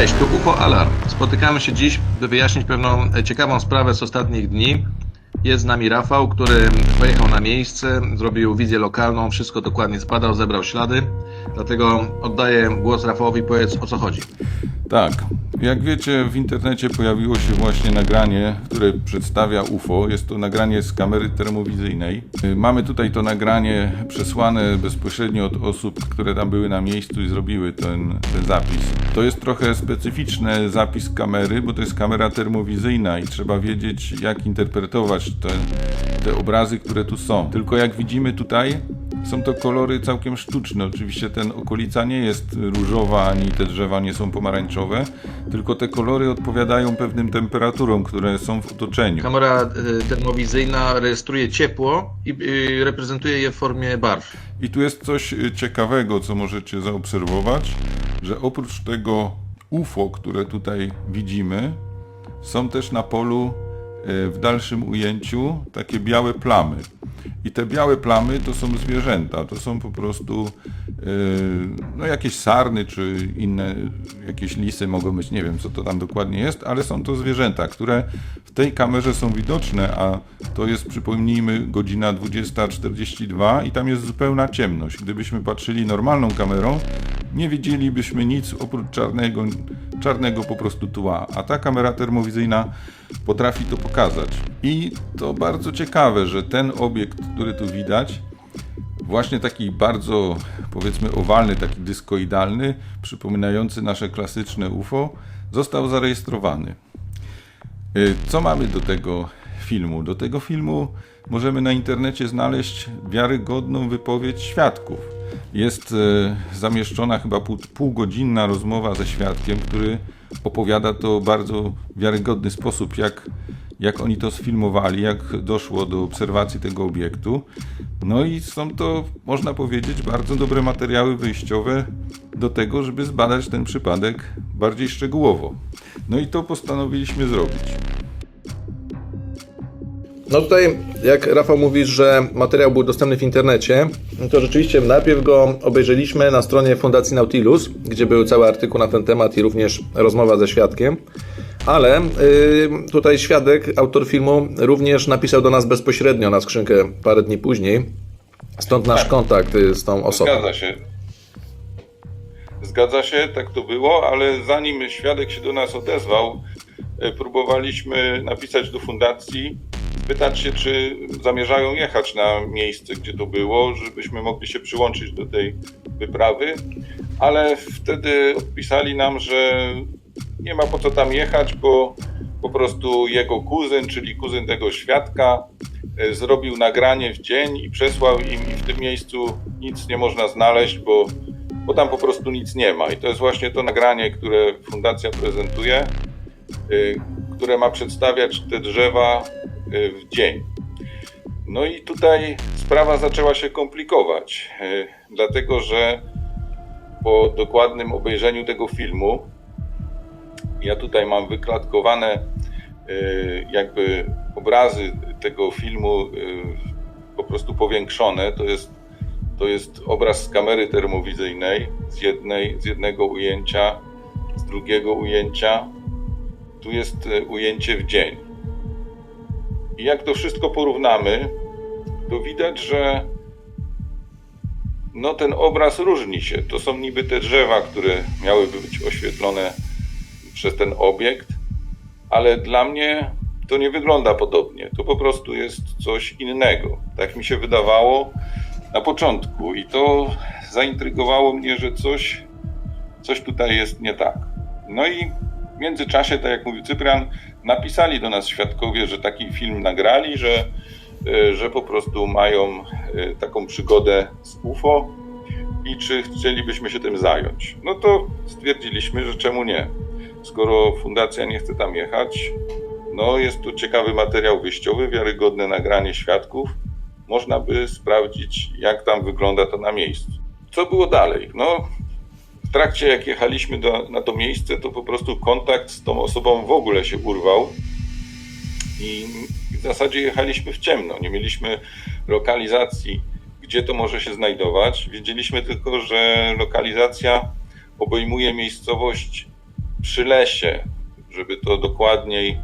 Cześć, tu UFO Alarm. Spotykamy się dziś, by wyjaśnić pewną e, ciekawą sprawę z ostatnich dni. Jest z nami Rafał, który pojechał na miejsce, zrobił wizję lokalną, wszystko dokładnie zbadał, zebrał ślady. Dlatego oddaję głos Rafałowi, powiedz o co chodzi. Tak. Jak wiecie, w internecie pojawiło się właśnie nagranie, które przedstawia UFO. Jest to nagranie z kamery termowizyjnej. Mamy tutaj to nagranie przesłane bezpośrednio od osób, które tam były na miejscu i zrobiły ten, ten zapis. To jest trochę specyficzny zapis kamery, bo to jest kamera termowizyjna i trzeba wiedzieć, jak interpretować te, te obrazy, które tu są. Tylko jak widzimy tutaj, są to kolory całkiem sztuczne. Oczywiście ten okolica nie jest różowa, ani te drzewa nie są pomarańczowe, tylko te kolory odpowiadają pewnym temperaturom, które są w otoczeniu. Kamera e, termowizyjna rejestruje ciepło i e, reprezentuje je w formie barw. I tu jest coś y, ciekawego, co możecie zaobserwować, że oprócz tego UFO, które tutaj widzimy, są też na polu w dalszym ujęciu takie białe plamy. I te białe plamy to są zwierzęta, to są po prostu y, no jakieś sarny czy inne jakieś lisy mogą być, nie wiem co to tam dokładnie jest, ale są to zwierzęta, które w tej kamerze są widoczne, a to jest przypomnijmy godzina 20.42 i tam jest zupełna ciemność. Gdybyśmy patrzyli normalną kamerą, nie widzielibyśmy nic oprócz czarnego, czarnego po prostu tła, a ta kamera termowizyjna potrafi to pokazać. I to bardzo ciekawe, że ten obiekt, który tu widać, właśnie taki bardzo powiedzmy owalny, taki dyskoidalny, przypominający nasze klasyczne UFO, został zarejestrowany. Y, Co mamy do tego filmu? Do tego filmu możemy na internecie znaleźć wiarygodną wypowiedź świadków. Jest e, zamieszczona chyba pół, półgodzinna rozmowa ze świadkiem, który opowiada to w bardzo wiarygodny sposób, jak, jak oni to sfilmowali, jak doszło do obserwacji tego obiektu. No i są to, można powiedzieć, bardzo dobre materiały wyjściowe do tego, żeby zbadać ten przypadek bardziej szczegółowo. No i to postanowiliśmy zrobić. No tutaj, jak Rafał mówi, że materiał był dostępny w internecie, to rzeczywiście najpierw go obejrzeliśmy na stronie Fundacji Nautilus, gdzie był cały artykuł na ten temat i również rozmowa ze świadkiem. Ale y, tutaj świadek, autor filmu, również napisał do nas bezpośrednio na skrzynkę parę dni później. Stąd nasz kontakt y, z tą osobą. Zgadza się. Zgadza się, tak to było, ale zanim świadek się do nas odezwał, e, próbowaliśmy napisać do fundacji, pytać się, czy zamierzają jechać na miejsce, gdzie to było, żebyśmy mogli się przyłączyć do tej wyprawy, ale wtedy odpisali nam, że nie ma po co tam jechać, bo po prostu jego kuzyn, czyli kuzyn tego świadka, e, zrobił nagranie w dzień i przesłał im i w tym miejscu nic nie można znaleźć, bo, bo tam po prostu nic nie ma. I to jest właśnie to nagranie, które fundacja prezentuje, y, które ma przedstawiać te drzewa w dzień. No i tutaj sprawa zaczęła się komplikować, y, dlatego że po dokładnym obejrzeniu tego filmu, ja tutaj mam wyklatkowane y, jakby obrazy tego filmu y, po prostu powiększone. To jest, to jest obraz z kamery termowizyjnej z, jednej, z jednego ujęcia, z drugiego ujęcia. Tu jest y, ujęcie w dzień. I jak to wszystko porównamy, to widać, że no ten obraz różni się. To są niby te drzewa, które miałyby być oświetlone przez ten obiekt, ale dla mnie to nie wygląda podobnie. To po prostu jest coś innego. Tak mi się wydawało na początku i to zaintrygowało mnie, że coś, coś tutaj jest nie tak. No i w międzyczasie, tak jak mówił Cyprian, napisali do nas świadkowie, że taki film nagrali, że, e, że po prostu mają e, taką przygodę z UFO i czy chcielibyśmy się tym zająć. No to stwierdziliśmy, że czemu nie skoro fundacja nie chce tam jechać, no jest tu ciekawy materiał wyjściowy, wiarygodne nagranie świadków. Można by sprawdzić, jak tam wygląda to na miejscu. Co było dalej? No, w trakcie jak jechaliśmy do, na to miejsce, to po prostu kontakt z tą osobą w ogóle się urwał i w zasadzie jechaliśmy w ciemno. Nie mieliśmy lokalizacji, gdzie to może się znajdować. Wiedzieliśmy tylko, że lokalizacja obejmuje miejscowość przy lesie, żeby to dokładniej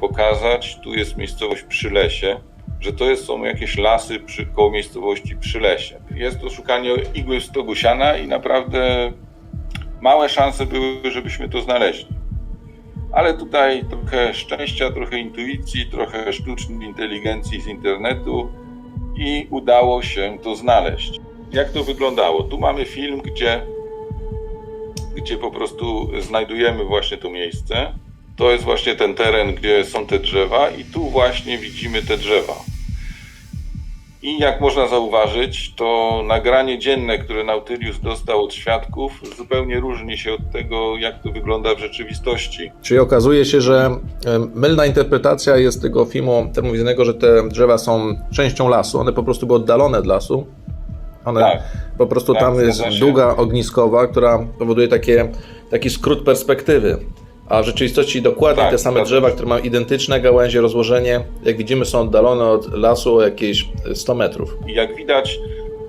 pokazać, tu jest miejscowość przy lesie, że to jest, są jakieś lasy przy, koło miejscowości przy lesie. Jest to szukanie igły w stogu siana i naprawdę małe szanse były, żebyśmy to znaleźli. Ale tutaj trochę szczęścia, trochę intuicji, trochę sztucznej inteligencji z internetu i udało się to znaleźć. Jak to wyglądało? Tu mamy film, gdzie, gdzie po prostu znajdujemy właśnie to miejsce. To jest właśnie ten teren, gdzie są te drzewa, i tu właśnie widzimy te drzewa. I jak można zauważyć, to nagranie dzienne, które Nautilus dostał od świadków, zupełnie różni się od tego, jak to wygląda w rzeczywistości. Czyli okazuje się, że mylna interpretacja jest tego filmu termowizyjnego, że te drzewa są częścią lasu. One po prostu były oddalone od lasu. One Tak. po prostu Tak, tam jest długa ogniskowa, która powoduje takie, taki skrót perspektywy. A w rzeczywistości dokładnie Tak, te same zgadza drzewa, które mają identyczne gałęzie, rozłożenie, jak widzimy, są oddalone od lasu o jakieś 100 metrów. I jak widać,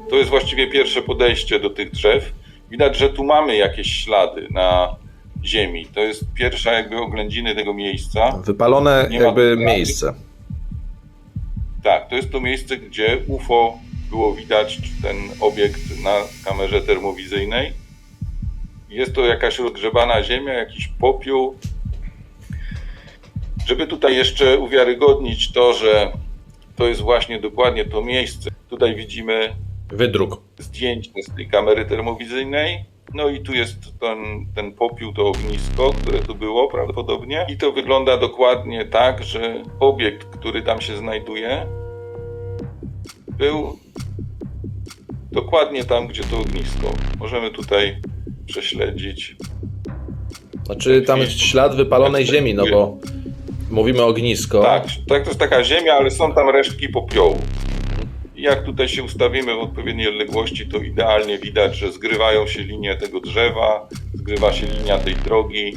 to jest właściwie pierwsze podejście do tych drzew. Widać, że tu mamy jakieś ślady na ziemi. To jest pierwsza jakby oględziny tego miejsca. Wypalone Nie ma jakby tu miejsce. Tak, to jest to miejsce, gdzie UFO było widać, ten obiekt na kamerze termowizyjnej. Jest to jakaś rozgrzebana ziemia, jakiś popiół. Żeby tutaj jeszcze uwiarygodnić to, że to jest właśnie dokładnie to miejsce, tutaj widzimy Wydruk. zdjęcie z tej kamery termowizyjnej. No i tu jest ten, ten popiół, to ognisko, które tu było prawdopodobnie. I to wygląda dokładnie tak, że obiekt, który tam się znajduje, był dokładnie tam, gdzie to ognisko. Możemy tutaj prześledzić. Znaczy tam jest ślad wypalonej ziemi, no bo mówimy ognisko. Tak, tak, to jest taka ziemia, ale są tam resztki popiołu. I jak tutaj się ustawimy w odpowiedniej odległości, to idealnie widać, że zgrywają się linie tego drzewa, zgrywa się linia tej drogi.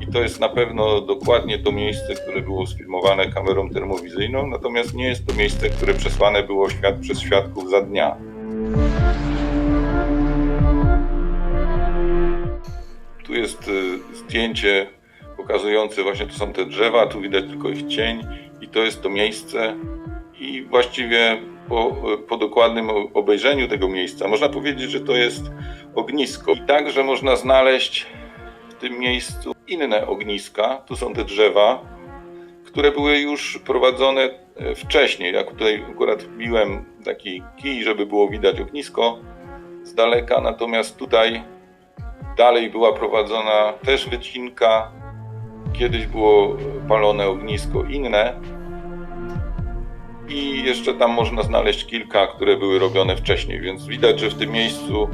I to jest na pewno dokładnie to miejsce, które było sfilmowane kamerą termowizyjną, natomiast nie jest to miejsce, które przesłane było świat przez świadków za dnia. Zdjęcie pokazujące właśnie to są te drzewa, tu widać tylko ich cień i to jest to miejsce i właściwie po, po dokładnym obejrzeniu tego miejsca można powiedzieć, że to jest ognisko. I także można znaleźć w tym miejscu inne ogniska, tu są te drzewa, które były już prowadzone e, wcześniej. Jak tutaj akurat wbiłem taki kij, żeby było widać ognisko z daleka, natomiast tutaj Dalej była prowadzona też wycinka. Kiedyś było palone ognisko inne. I jeszcze tam można znaleźć kilka, które były robione wcześniej, więc widać, że w tym miejscu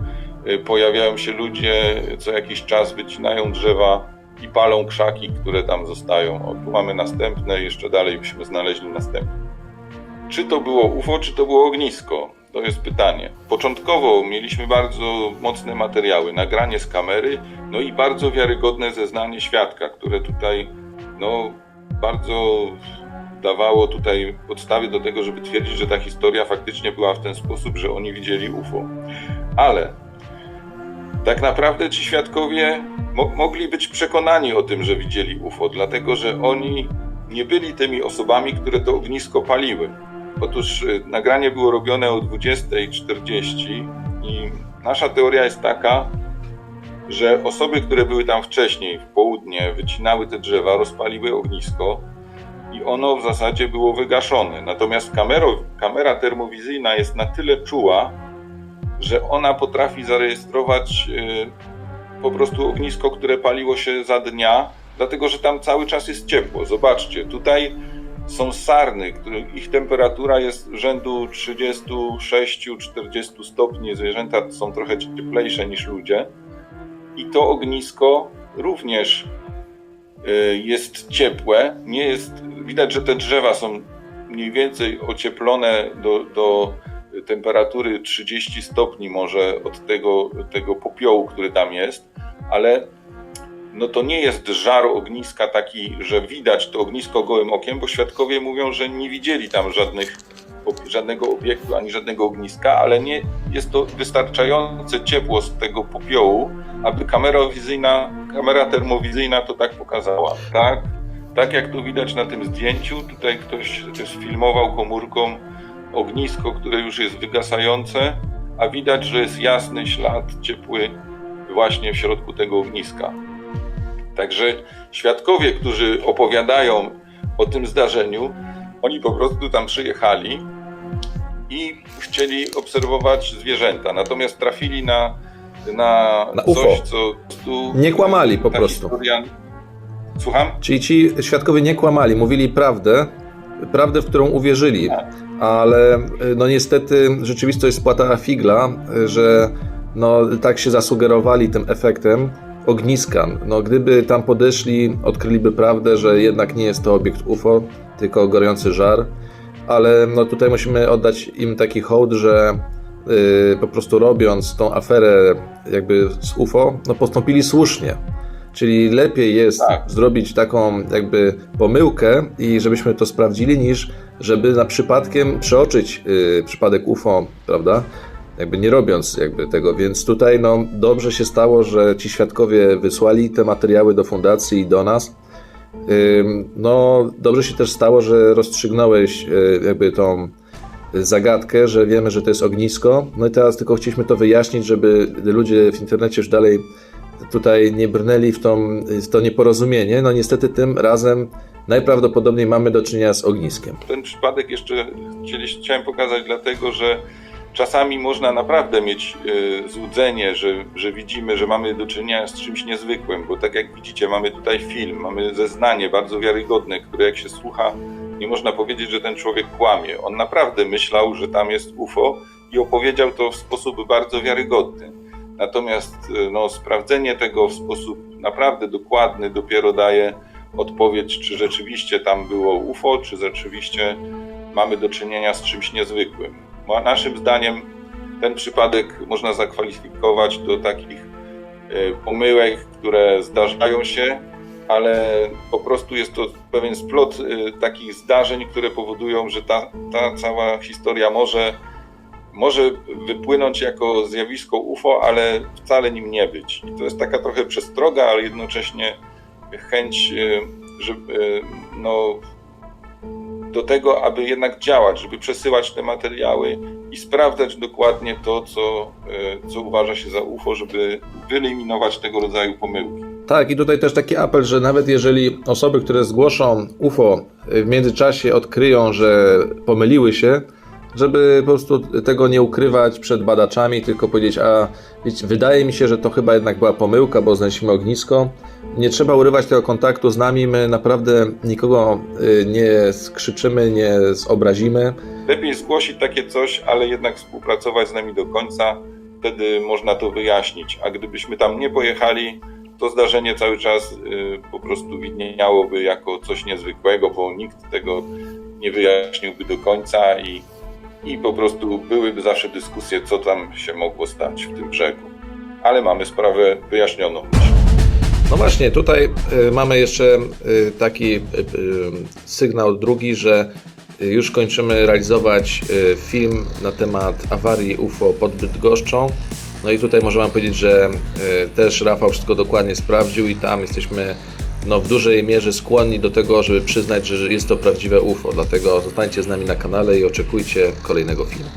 y, pojawiają się ludzie, co jakiś czas wycinają drzewa i palą krzaki, które tam zostają. O, tu mamy następne, jeszcze dalej byśmy znaleźli następne. Czy to było UFO, czy to było ognisko? To jest pytanie. Początkowo mieliśmy bardzo mocne materiały, nagranie z kamery, no i bardzo wiarygodne zeznanie świadka, które tutaj no, bardzo dawało tutaj podstawy do tego, żeby twierdzić, że ta historia faktycznie była w ten sposób, że oni widzieli UFO. Ale tak naprawdę ci świadkowie mo- mogli być przekonani o tym, że widzieli UFO, dlatego że oni nie byli tymi osobami, które to ognisko paliły. Otóż y, nagranie było robione o 20.40 i nasza teoria jest taka, że osoby, które były tam wcześniej, w południe, wycinały te drzewa, rozpaliły ognisko i ono w zasadzie było wygaszone. Natomiast kamero, kamera termowizyjna jest na tyle czuła, że ona potrafi zarejestrować y, po prostu ognisko, które paliło się za dnia, dlatego że tam cały czas jest ciepło. Zobaczcie, tutaj są sarny, ich temperatura jest rzędu 36-40 stopni. Zwierzęta są trochę cieplejsze niż ludzie. I to ognisko również y, jest ciepłe. Nie jest, widać, że te drzewa są mniej więcej ocieplone do, do temperatury 30 stopni może od tego, tego popiołu, który tam jest, ale no to nie jest żar ogniska taki, że widać to ognisko gołym okiem, bo świadkowie mówią, że nie widzieli tam żadnych żadnego obiektu ani żadnego ogniska, ale nie jest to wystarczające ciepło z tego popiołu, aby kamera wizyjna, kamera termowizyjna to tak pokazała. Tak, tak jak tu widać na tym zdjęciu, tutaj ktoś sfilmował komórką ognisko, które już jest wygasające, a widać, że jest jasny ślad ciepły właśnie w środku tego ogniska. Także świadkowie, którzy opowiadają o tym zdarzeniu, oni po prostu tam przyjechali i chcieli obserwować zwierzęta, natomiast trafili na, na, Na coś, co prostu Nie kłamali po prostu. Historia... Słucham? Czyli ci świadkowie nie kłamali, mówili prawdę, prawdę, w którą uwierzyli, ale y, no niestety rzeczywistość spłatała figla, y, że no tak się zasugerowali tym efektem ogniska. No gdyby tam podeszli, odkryliby prawdę, że jednak nie jest to obiekt UFO, tylko gorący żar, ale no tutaj musimy oddać im taki hołd, że y, po prostu robiąc tą aferę jakby z UFO, no postąpili słusznie. Czyli lepiej jest Tak. zrobić taką jakby pomyłkę i żebyśmy to sprawdzili, niż żeby na przypadkiem przeoczyć y, przypadek UFO, prawda? Jakby nie robiąc jakby tego, więc tutaj no dobrze się stało, że ci świadkowie wysłali te materiały do fundacji i do nas. No dobrze się też stało, że rozstrzygnąłeś y, jakby tą zagadkę, że wiemy, że to jest ognisko. No i teraz tylko chcieliśmy to wyjaśnić, żeby ludzie w internecie już dalej tutaj nie brnęli w, tą, w to nieporozumienie. No niestety tym razem najprawdopodobniej mamy do czynienia z ogniskiem. Ten przypadek jeszcze chciałem pokazać, dlatego że czasami można naprawdę mieć e, złudzenie, że, że widzimy, że mamy do czynienia z czymś niezwykłym, bo tak jak widzicie, mamy tutaj film, mamy zeznanie bardzo wiarygodne, które jak się słucha, nie można powiedzieć, że ten człowiek kłamie. On naprawdę myślał, że tam jest UFO i opowiedział to w sposób bardzo wiarygodny. Natomiast e, no, sprawdzenie tego w sposób naprawdę dokładny dopiero daje odpowiedź, czy rzeczywiście tam było UFO, czy rzeczywiście mamy do czynienia z czymś niezwykłym. Naszym zdaniem ten przypadek można zakwalifikować do takich e, pomyłek, które zdarzają się, ale po prostu jest to pewien splot e, takich zdarzeń, które powodują, że ta, ta cała historia może, może wypłynąć jako zjawisko UFO, ale wcale nim nie być. I to jest taka trochę przestroga, ale jednocześnie chęć, e, żeby, no, do tego, aby jednak działać, żeby przesyłać te materiały i sprawdzać dokładnie to, co, e, co uważa się za UFO, żeby wyeliminować tego rodzaju pomyłki. Tak, i tutaj też taki apel, że nawet jeżeli osoby, które zgłoszą UFO w międzyczasie odkryją, że pomyliły się, żeby po prostu tego nie ukrywać przed badaczami, tylko powiedzieć, a wiecie, wydaje mi się, że to chyba jednak była pomyłka, bo znaleźliśmy ognisko. Nie trzeba urywać tego kontaktu z nami, my naprawdę nikogo y, nie skrzyczymy, nie zobrazimy. Lepiej zgłosić takie coś, ale jednak współpracować z nami do końca, wtedy można to wyjaśnić. A gdybyśmy tam nie pojechali, to zdarzenie cały czas y, po prostu widniałoby jako coś niezwykłego, bo nikt tego nie wyjaśniłby do końca i, i po prostu byłyby zawsze dyskusje, co tam się mogło stać w tym brzegu. Ale mamy sprawę wyjaśnioną. No właśnie, tutaj y, mamy jeszcze y, taki y, sygnał drugi, że już kończymy realizować film na temat awarii UFO pod Bydgoszczą. No i tutaj możemy powiedzieć, że też Rafał wszystko dokładnie sprawdził i tam jesteśmy no, w dużej mierze skłonni do tego, żeby przyznać, że jest to prawdziwe UFO. Dlatego zostańcie z nami na kanale i oczekujcie kolejnego filmu.